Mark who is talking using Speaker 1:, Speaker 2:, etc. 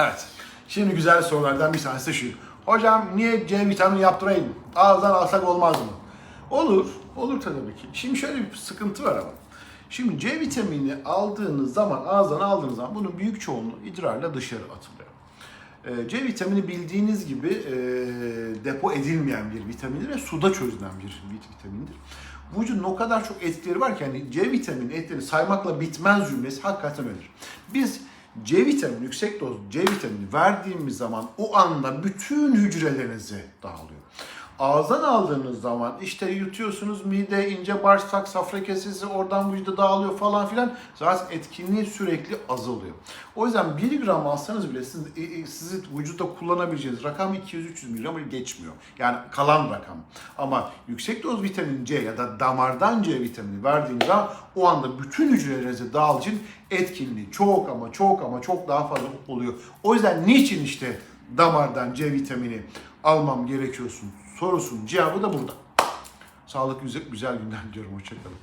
Speaker 1: Evet. Şimdi güzel sorulardan bir tanesi şu. Hocam niye C vitamini yaptırayım? Ağızdan alsak olmaz mı? Olur. Olur tabii ki. Şimdi şöyle bir sıkıntı var ama. Şimdi C vitamini aldığınız zaman, ağızdan aldığınız zaman bunun büyük çoğunluğu idrarla dışarı atılıyor. Ee, C vitamini bildiğiniz gibi e, depo edilmeyen bir vitamindir ve suda çözülen bir vit- vitamindir. Vücudun o kadar çok etkileri var ki hani C vitamini etkileri saymakla bitmez cümlesi hakikaten öyledir. Biz C vitamini, yüksek doz C vitamini verdiğimiz zaman o anda bütün hücrelerinize dağılıyor. Ağızdan aldığınız zaman işte yutuyorsunuz mide, ince bağırsak, safra kesesi oradan vücuda dağılıyor falan filan. Zaten etkinliği sürekli azalıyor. O yüzden 1 gram alsanız bile siz, e, e, sizi vücutta kullanabileceğiniz rakam 200-300 miligram geçmiyor. Yani kalan rakam. Ama yüksek doz vitamin C ya da damardan C vitamini verdiğiniz zaman o anda bütün hücrelerinize dağıl için etkinliği çok ama çok ama çok daha fazla oluyor. O yüzden niçin işte damardan C vitamini almam gerekiyorsun sorusunun cevabı da burada. Sağlıklı güzel, güzel günler diliyorum. Hoşçakalın.